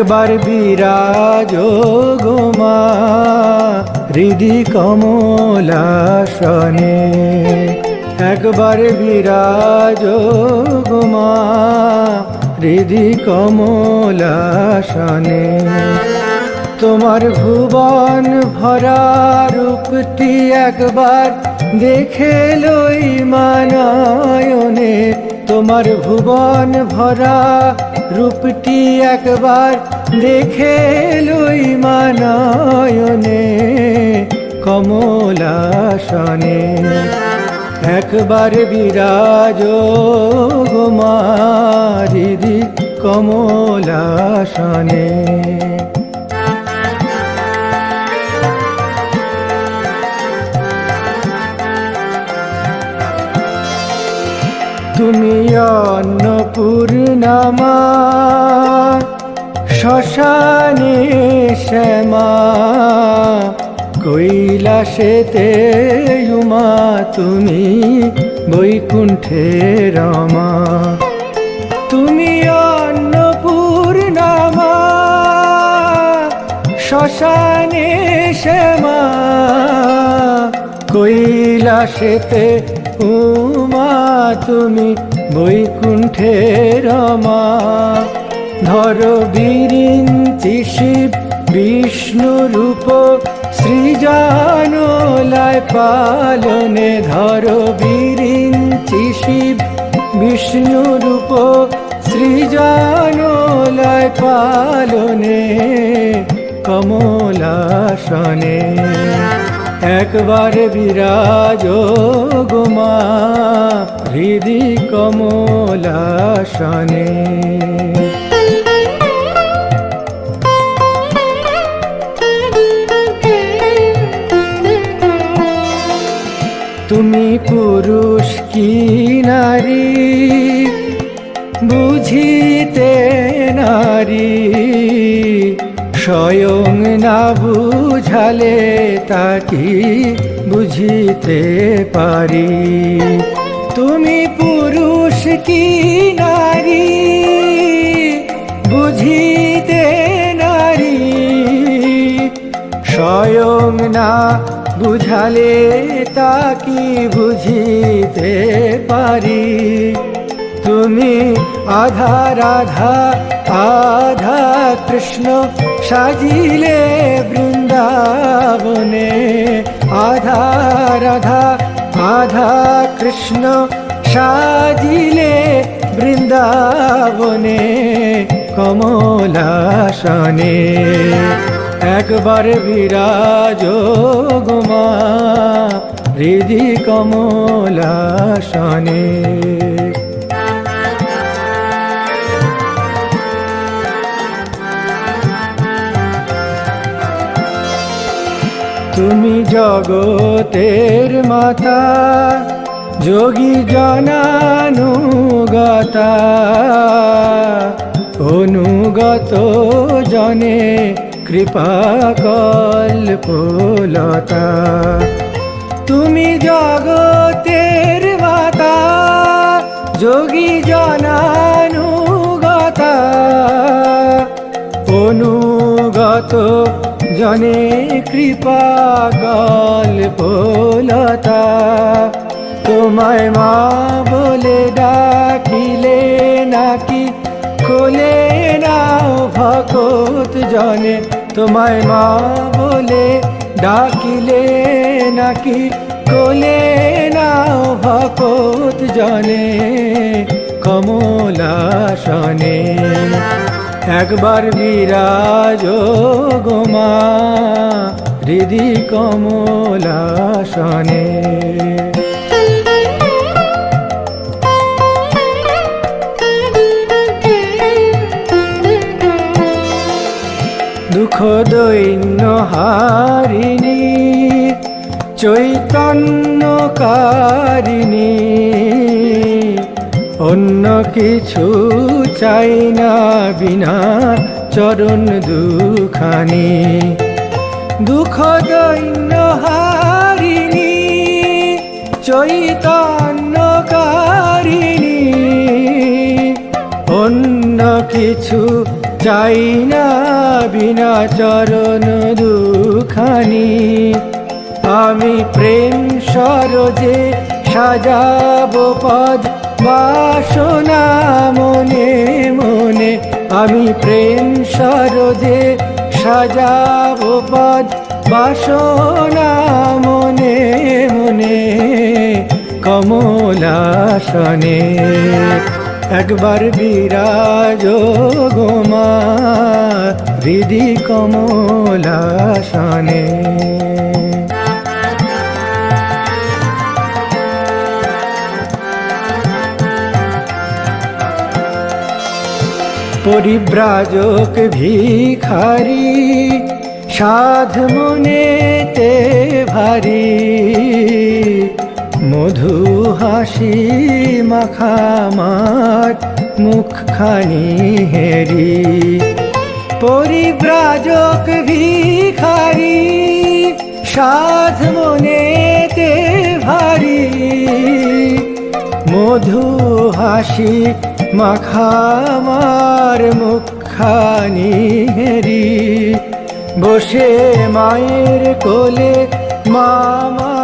একবার বিরাজ গোমা হৃদি কমলাসনে। একবার বিরাজ গোমা হৃদি কমলাসনে। তোমার ভুবন ভরা রূপটি একবার দেখে লই মানায়নে তোমার ভুবন ভরা রূপটি একবার দেখে লই মানায়নে কমলাসনে। একবার বিরাজ গোমারিদি কমলাসনে। তুমি অন্নপূর্ণামা শ্মশানে শ্যামা কৈলাসেতে উমা তুমি বৈকুণ্ঠে রমা। তুমি অন্নপূর্ণামা শ্মশানে শ্যামা কৈলাসেতে উমা, তুমি বৈকুণ্ঠে রমা ধর বীরিঞ্চি শিব, বিষ্ণু রূপ, সৃজানলায় পালনে ধর বীরিঞ্চি শিব, বিষ্ণু রূপ, সৃজানলায় পালনে কমলাসনে। একবার বিরাজ গোমা হৃদি কমলাসনে। তুমি পুরুষ কি নারী? বুঝিতে নারী। স্বয়ং না বুঝালে তা কি বুঝিতে পারি? তুমি পুরুষ কি নারী? বুঝিতে নারী। স্বয়ং না বুঝালে তা কি বুঝিতে পারি? তুমি আধা রাধা আধা কৃষ্ণ সাজিলে বৃন্দাবনে আধা রাধা আধা কৃষ্ণ সাজিলে বৃন্দাবনে কমলাসনে একবার বিরাজ গোমা হৃদি কমলাসনে তুমি জগতের মাতা, যোগী জনানুগতা, অনুগত জনে কৃপা কল্পলতা। তুমি জগতের মাতা, যোগী জনানুগতা, অনুগত জনে কৃপা গল্পলতা তোমায় মা বলে ডাকিলে নাকি? কোলে নাও ভকত জনে। তোমায় মা বলে ডাকিলে নাকি? কোলে নাও ভকত জনে কমলা কমলাসনে। একবার বিরাজ গোমা হৃদি কমলাসনে। দুঃখ দৈন্য হারিণী চৈতন্যকারিণী অন্য কিছু চাই না বিনা চরণ দুখানি। দুঃখ দৈন্য হারিণী, চৈতন্যকারিণী। অন্য কিছু চাই না বিনা চরণ দুখানি। আমি প্রেম সরজে সাজাবো পদ বাসনা মনে মনে আমি প্রেম সরজে সাজাবো পদ। বাসনা মনে মনে কমলাসনে একবার বিরাজ গোমা হৃদি কমলাসনে। পরিব্রাজক ভিখারি, সাধ মনেতে ভারী। মধু হাসি মাখামার মুখখানি হেরি। পরিব্রাজক ভিখারি, সাধ মনেতে ভারী। মধু হাসি মাখামার মুখানি হেরি। বসে মায়ের কোলে মামা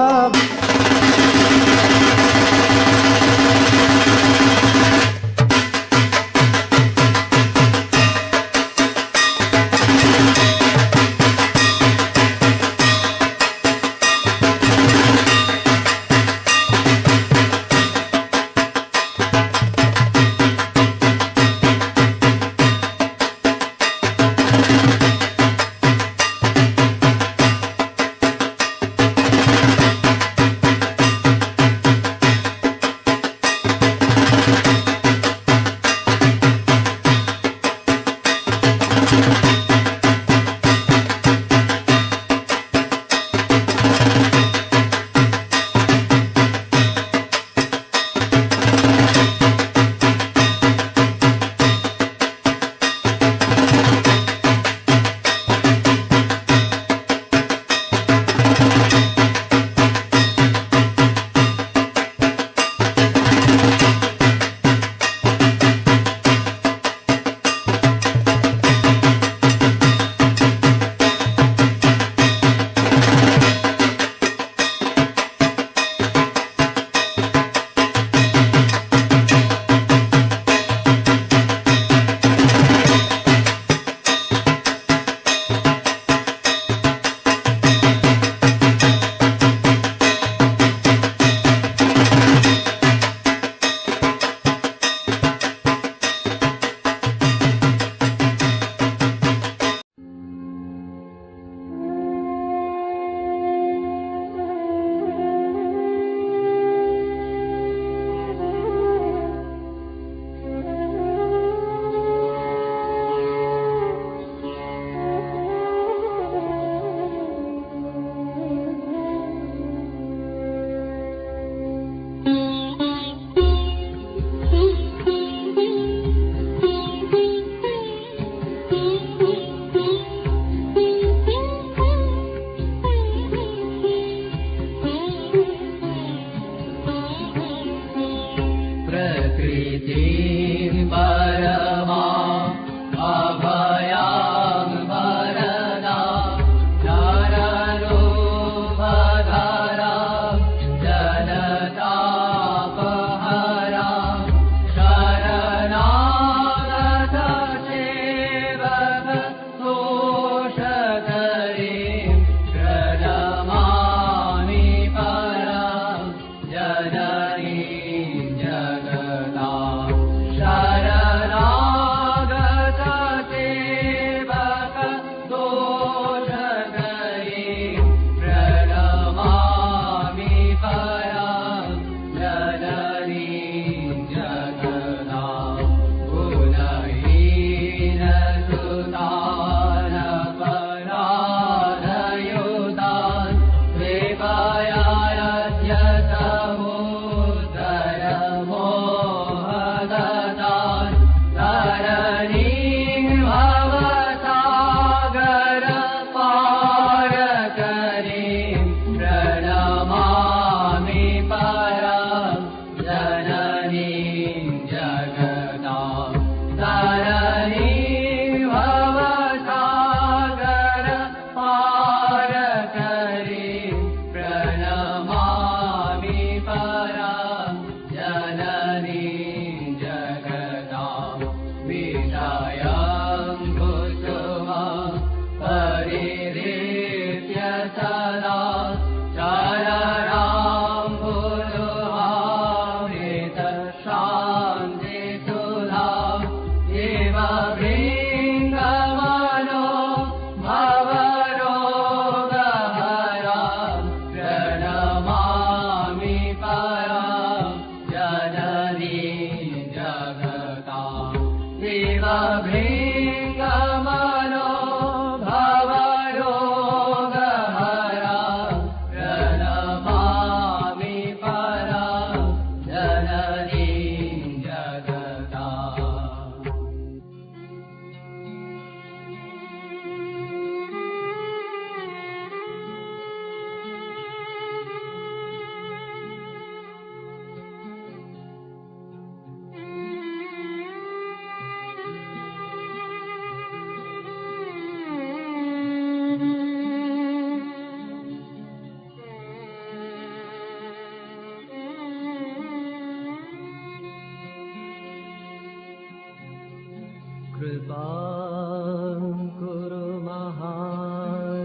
कृपां कुरु महादेवी।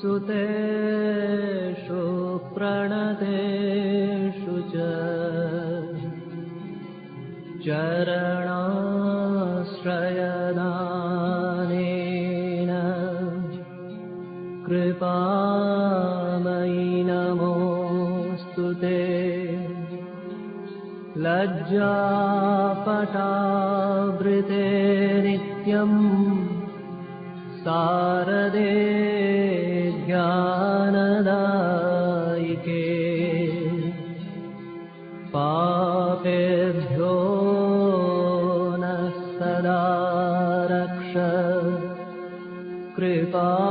सुतेषु प्रणतेषु च चरणाश्रयदानेन कृपामयि नमोऽस्तु ते लज्जापटावृते नित्यम् सारदे ज्ञानदायिके। पापेभ्यो नः सदा रक्ष। कृपामयि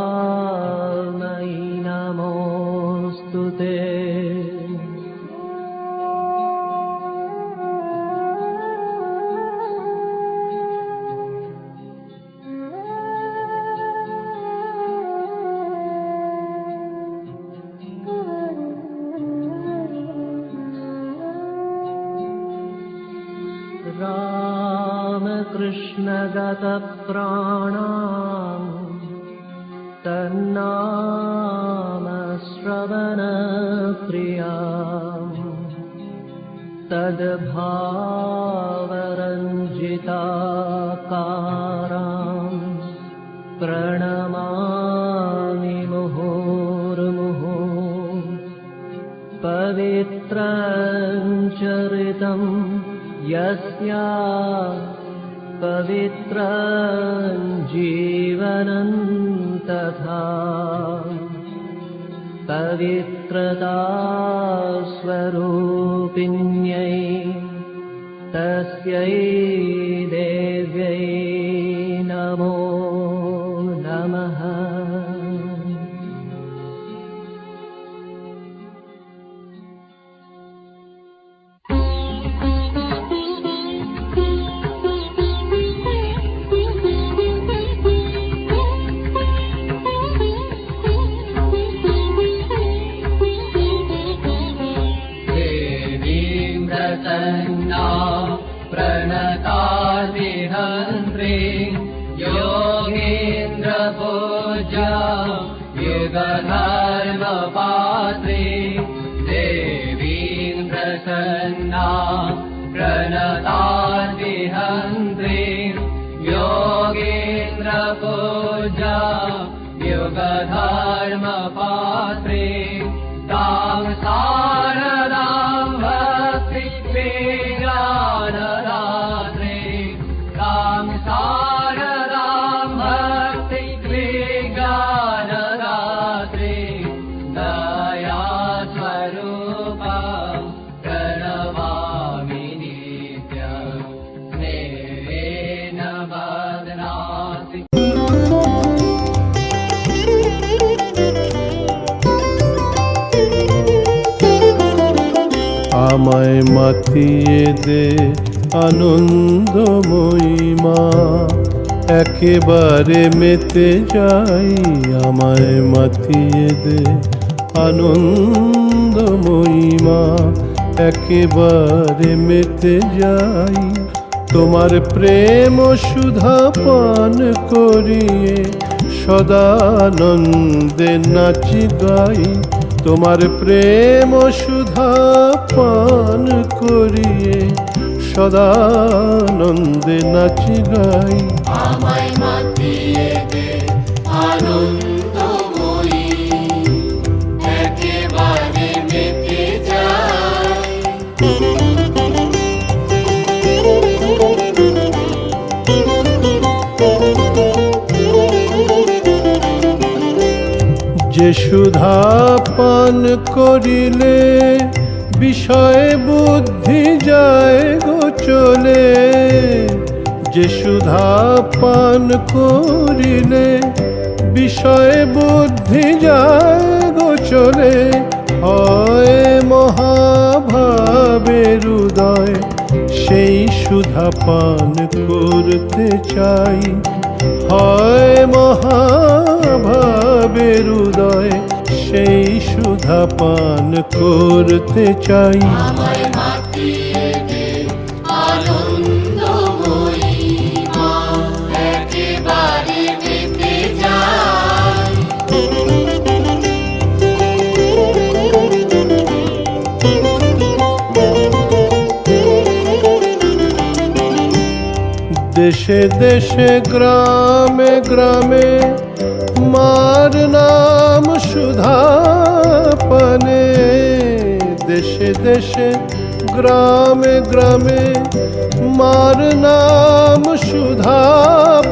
रामकृष्णगतप्राणाम् तन्नामश्रवणप्रिया तद्भावरञ्जिताकाराम् प्रणमामि मुहुर्मुहुः पवित्रञ्चरितं यस्या पवित्रं तथा पवित्रता स्वरूपिण्यै तस्यै पूजा योगधर्मपात्रे আমায় মাতিয়ে দে আনন্দময়ী মা। একেবারে মেতে যাই, আমায় মাতিয়ে দে আনন্দময়ী মা। একেবারে মেতে যাই, তোমার প্রেম সুধা পান করিয়ে সদানন্দে নাচি গাই। তোমার প্রেম সুধা পান করিয়ে সদানন্দে নাচি গাই আমায় মাতিয়ে দে আনন্দময়ী যে সুধা পান করিলে বিষয় বুদ্ধি যায় গো চলে। যে সুধা পান করিলে বিষয় বুদ্ধি যায় গো চলে। হয় মহাভাবের উদয়, সেই সুধা পান করতে চাই। হয় মানবের হৃদয় সেই সুধা পান করতে চাই। দেশে দেশে গ্রামে গ্রামে মার নাম সুধা পানে দেশে দেশে, গ্রামে গ্রামে, মার নাম সুধা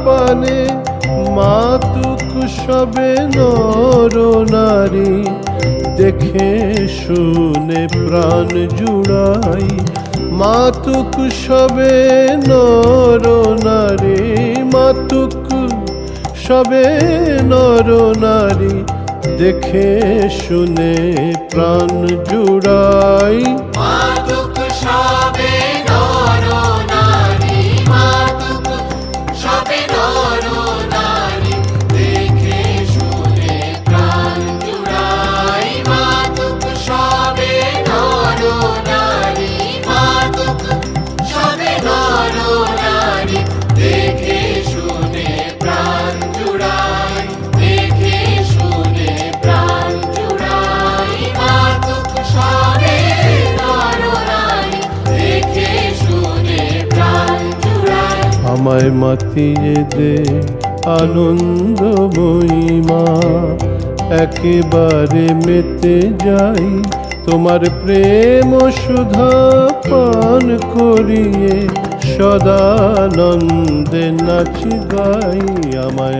পানে মাতুক সবে নর নারী, দেখে শুনে প্রাণ জুড়াই, মাতুক সবে নর নারী, মাতুক সবে নর নারী দেখে শুনে প্রাণ জুড়াই। আমায় মাতিয়ে দে আনন্দ মহিমা একেবারে মেতে যাই তোমার প্রেম সুধা পান করিয়ে সদানন্দে নাচ গাই আমায়